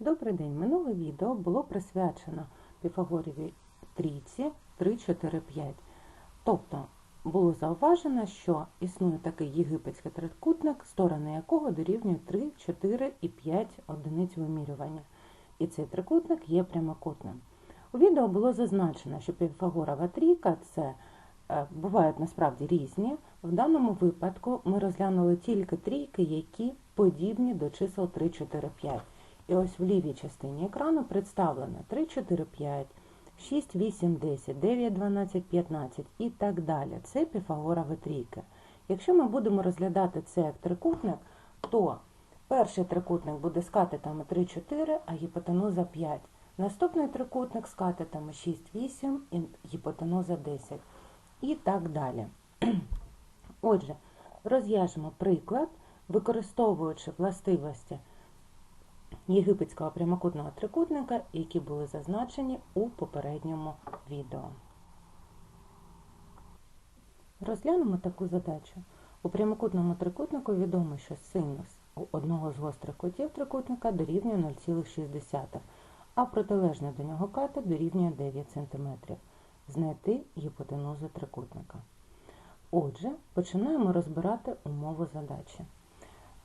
Добрий день! Минуле відео було присвячено Піфагорівій трійці 3, 4, 5. Тобто було зауважено, що існує такий єгипетський трикутник, сторони якого дорівнюють 3, 4 і 5 одиниць вимірювання. І цей трикутник є прямокутним. У відео було зазначено, що Піфагорова трійка це е, бувають насправді різні. В даному випадку ми розглянули тільки трійки, які подібні до чисел 3, 4, 5. І ось в лівій частині екрану представлено 3, 4, 5, 6, 8, 10, 9, 12, 15 і так далі. Це піфагорові трійки. Якщо ми будемо розглядати це як трикутник, то перший трикутник буде з катетами 3, 4, а гіпотенуза 5. Наступний трикутник з катетами 6, 8 і гіпотенуза 10. І так далі. Отже, розв'яжемо приклад, використовуючи властивості єгипетського прямокутного трикутника, які були зазначені у попередньому відео. Розглянемо таку задачу. У прямокутному трикутнику відомо, що синус у одного з гострих кутів трикутника дорівнює 0,6, а протилежний до нього катет дорівнює 9 см. Знайти гіпотенузу трикутника. Отже, починаємо розбирати умову задачі.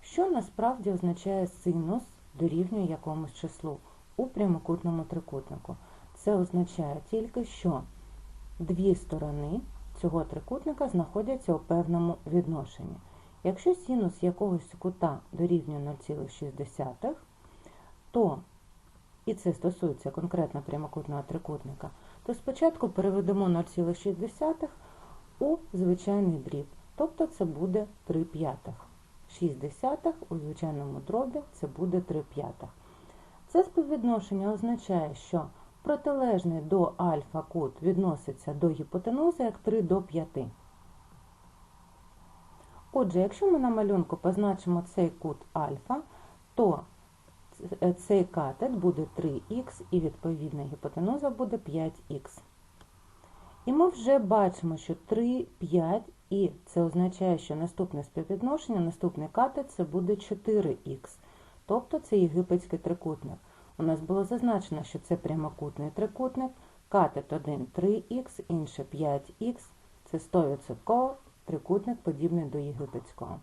Що насправді означає синус дорівнює якомусь числу у прямокутному трикутнику. Це означає тільки, що дві сторони цього трикутника знаходяться у певному відношенні. Якщо синус якогось кута дорівнює 0,6, то, і це стосується конкретно прямокутного трикутника, то спочатку переведемо 0,6 у звичайний дріб, тобто це буде 3 п'ятих. 6 десятих у звичайному дробі це буде 3 п'ятих. Це співвідношення означає, що протилежний до альфа кут відноситься до гіпотенузи як 3 до 5. Отже, якщо ми на малюнку позначимо цей кут альфа, то цей катет буде 3х і відповідна гіпотенуза буде 5х. І ми вже бачимо, що 3, 5 і це означає, що наступне співвідношення, наступний катет це буде 4х. Тобто це єгипетський трикутник. У нас було зазначено, що це прямокутний трикутник, катет 1 3х, інший 5х. Це 100% трикутник, подібний до єгипетського.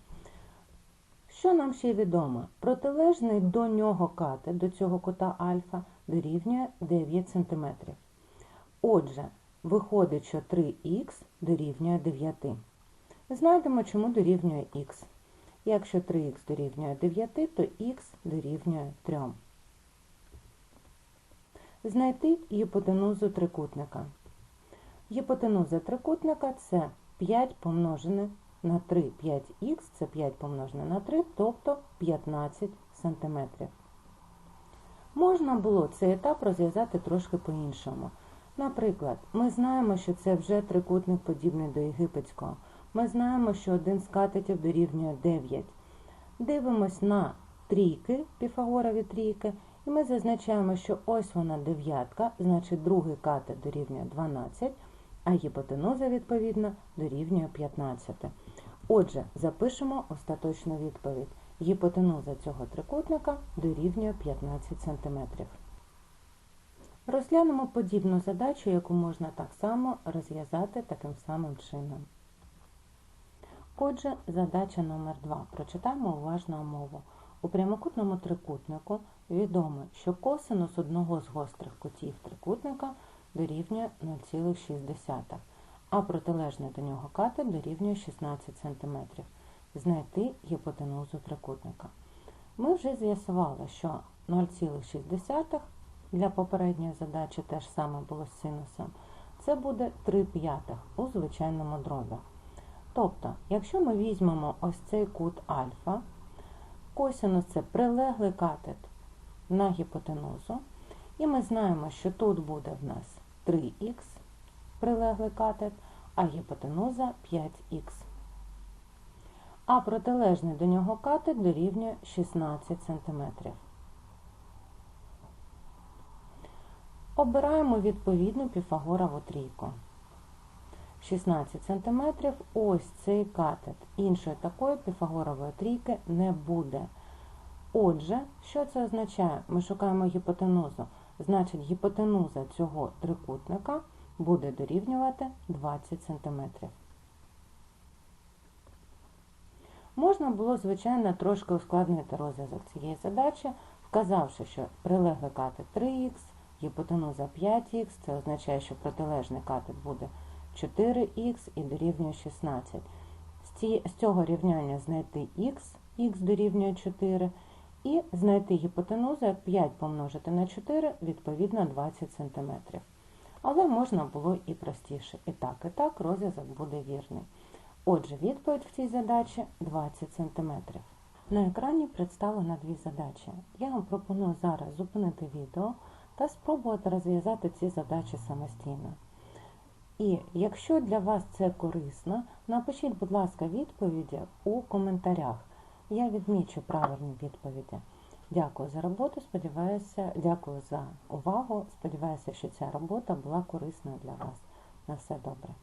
Що нам ще відомо? Протилежний до нього катет, до цього кута альфа, дорівнює 9 см. Отже, виходить, що 3х дорівнює 9. Знайдемо, чому дорівнює х. Якщо 3х дорівнює 9, то х дорівнює 3. Знайти гіпотенузу трикутника. Гіпотенуза трикутника це 5 помножене на 3. 5х це 5 помножене на 3, тобто 15 см. Можна було цей етап розв'язати трошки по-іншому. Наприклад, ми знаємо, що це вже трикутник подібний до єгипетського. Ми знаємо, що один з катетів дорівнює 9. Дивимось на трійки, піфагорові трійки, і ми зазначаємо, що ось вона дев'ятка, значить другий катет дорівнює 12, а гіпотенуза, відповідно, дорівнює 15. Отже, запишемо остаточну відповідь. Гіпотенуза цього трикутника дорівнює 15 см. Розглянемо подібну задачу, яку можна так само розв'язати таким самим чином. Отже, задача номер 2 Прочитаємо уважно умову. У прямокутному трикутнику відомо, що косинус одного з гострих кутів трикутника дорівнює 0,6, а протилежний до нього катет дорівнює 16 см. Знайти гіпотенузу трикутника. Ми вже з'ясували, що 0,6 для попередньої задачі теж саме було з синусом. Це буде 3 п'ятих у звичайному дробі. Тобто, якщо ми візьмемо ось цей кут альфа, косинус це прилеглий катет на гіпотенузу, і ми знаємо, що тут буде в нас 3х прилеглий катет, а гіпотенуза 5х. А протилежний до нього катет дорівнює 16 см. Обираємо відповідну піфагорову трійку. 16 см ось цей катет. Іншої такої піфагорової трійки не буде. Отже, що це означає? Ми шукаємо гіпотенузу. Значить, гіпотенуза цього трикутника буде дорівнювати 20 см. Можна було, звичайно, трошки ускладнити розв'язок цієї задачі, вказавши, що прилеглий катет 3х, гіпотенуза 5х, це означає, що протилежний катет буде 4х і дорівнює 16. З, цього рівняння знайти х, х дорівнює 4, і знайти гіпотенузу, як 5 помножити на 4, відповідно 20 см. Але можна було і простіше. І так, і так розв'язок буде вірний. Отже, відповідь в цій задачі 20 см. На екрані представлено дві задачі. Я вам пропоную зараз зупинити відео та спробувати розв'язати ці задачі самостійно. І якщо для вас це корисно, напишіть, будь ласка, відповіді у коментарях. Я відмічу правильні відповіді. Дякую за роботу. Сподіваюся, дякую за увагу. Сподіваюся, що ця робота була корисною для вас. На все добре.